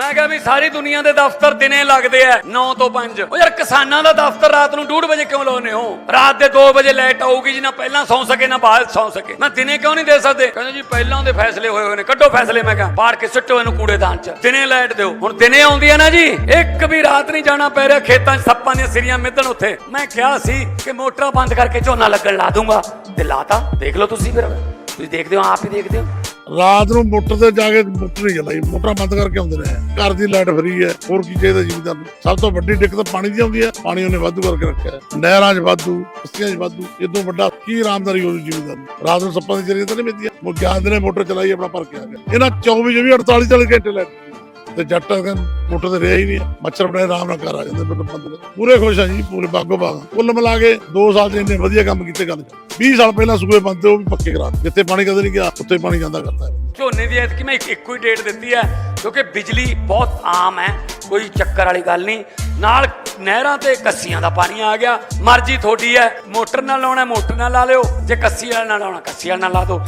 ਮੈਂ ਕਿਹਾ ਵੀ ਸਾਰੀ ਦੁਨੀਆ ਦੇ ਦਫ਼ਤਰ ਦਿਨੇ ਲੱਗਦੇ ਆ 9 ਤੋਂ 5 ਉਹ ਯਾਰ ਕਿਸਾਨਾਂ ਦਾ ਦਫ਼ਤਰ ਰਾਤ ਨੂੰ 2:30 ਵਜੇ ਕਿਉਂ ਲਾਉਨੇ ਹੋ? ਰਾਤ ਦੇ 2 ਵਜੇ ਲਾਈਟ ਆਊਗੀ ਜੀ ਨਾ ਪਹਿਲਾਂ ਸੌਂ ਸਕੇ, ਨਾ ਬਾਅਦ ਸੌਂ ਸਕੇ। ਮੈਂ ਦਿਨੇ ਕਿਉਂ ਨਹੀਂ ਦੇ ਸਕਦੇ? ਕਹਿੰਦੇ ਜੀ, ਪਹਿਲਾਂ ਦੇ ਫੈਸਲੇ ਹੋਏ ਹੋਏ ਨੇ, ਕੱਢੋ ਫੈਸਲੇ, ਮੈਂ ਕਿਹਾ ਪਾੜ ਕੇ ਸੁੱਟੋ ਇਹਨੂੰ ਕੂੜੇਦਾਨ 'ਚ। ਦਿਨੇ ਲਾਈਟ ਦਿਓ। ਹੁਣ ਦਿਨੇ ਆਉਂਦੀ ਹੈ ਨਾ ਜੀ, ਇੱਕ ਵੀ ਰਾਤ ਨਹੀਂ ਜਾਣਾ ਪੈ ਰਿਹਾ, ਖੇਤਾਂ 'ਚ ਸੱਪਾਂ ਦੀਆਂ ਸਿਰੀਆਂ ਮਿੱਧਣ ਉੱਥੇ। ਮੈਂ ਕਿਹਾ ਸੀ ਕਿ ਮੋਟਰਾਂ ਬੰਦ ਕਰਕੇ ਝੋਨਾ ਲੱਗਣ ਲਾ ਦੂੰਗਾ। ਤੇ ਲਾਤਾ। ਦੇਖ ਲਓ ਤੁਸੀਂ ਫਿਰ, ਤੁਸੀਂ ਦੇਖਦੇ ਹੋ, ਆਪ ਹੀ ਦੇਖਦੇ ਹੋ। ਰਾਤ ਨੂੰ ਮੋਟਰ ਤੇ ਜਾ ਕੇ ਮੋਟਰ ਨਹੀਂ ਚਲਾਈ ਮੋਟਰਾਂ ਬੰਦ ਕਰਕੇ ਆਉਂਦੇ ਨੇ ਘਰ ਦੀ ਲਾਈਟ ਫਰੀ ਹੈ, ਹੋਰ ਕੀ ਚਾਹੀਦਾ ਜੀਵਦਾਰ ਨੂੰ ਸਭ ਤੋਂ ਵੱਡੀ ਦਿੱਕਤ ਪਾਣੀ ਦੀ ਆਉਂਦੀ ਹੈ, ਪਾਣੀ ਉਹਨੇ ਵਾਧੂ ਕਰਕੇ ਰੱਖਿਆ ਨਹਿਰਾਂ 'ਚ ਵਾਧੂ, ਬਸਤੀਆਂ 'ਚ ਵਾਧੂ, ਇਦੋਂ ਵੱਡਾ ਕੀ ਆਰਾਮਦਾਰੀ ਹੋਊ ਜੀਵਦਾਰ ਨੂੰ ਰਾਤ ਨੂੰ ਸੱਪਾਂ ਦੀ ਚਰੀ ਤਾਂ ਨਹੀਂ ਮਿਲਦੀ ਉਹ ਨੇ, ਮੋਟਰ ਚਲਾਈ, ਆਪਣਾ ਭਰ ਕੇ ਆ ਗਿਆ ਇਹਨਾਂ 24 24 48 40 ਘੰਟੇ ਲਾਈਟ। ਤੇ ਜੱਟ ਕਹਿੰਦੇ ਤੇ ਰਿਹਾ ਹੀ ਨਹੀਂ, ਮੱਛਰ ਬੜੇ ਆਰਾਮ ਨਾਲ ਘਰ ਆ ਜਾਂਦੇ ਬਿਲਕੁਲ ਬੰਦ ਪੂਰੇ ਖੁਸ਼ ਆ ਜੀ, ਪੂਰੇ ਬਾਗੋ ਬਾਗ ਕੁੱਲ ਮਿਲਾ ਕੇ 2 ਸਾਲ ਦੇ ਇੰਨੇ ਵਧੀਆ ਕੰਮ ਕੀਤੇ ਗੱਲ 20 ਸਾਲ ਪਹਿਲਾਂ ਸੂਏ ਬੰਦ ਉਹ ਵੀ ਪੱਕੇ ਕਰਾ ਜਿੱਥੇ ਪਾਣੀ ਕਦੇ ਨਹੀਂ ਗਿਆ, ਉੱਥੇ ਪਾਣੀ ਜਾਂਦਾ ਕਰਦਾ ਝੋਨੇ ਦੀ ਐਤਕੀ ਮੈਂ ਇੱਕੋ ਹੀ ਡੇਟ ਦਿੱਤੀ ਹੈ ਕਿਉਂਕਿ ਬਿਜਲੀ ਬਹੁਤ ਆਮ ਹੈ, ਕੋਈ ਚੱਕਰ ਵਾਲੀ ਗੱਲ ਨਹੀਂ। ਨਾਲ ਨਹਿਰਾਂ ਤੇ ਕੱਸੀਆਂ ਦਾ ਪਾਣੀ ਆ ਗਿਆ। ਮਰਜ਼ੀ ਤੁਹਾਡੀ ਹੈ, ਮੋਟਰ ਨਾਲ ਲਾਉਣਾ, ਮੋਟਰ ਨਾਲ ਲਾ ਲਿਓ। ਜੇ ਕੱਸੀ ਵਾਲਾ ਨਾਲ ਲਾਉਣਾ, ਕੱਸੀ ਵਾਲਾ ਨਾਲ ਲਾ ਦਿਓ।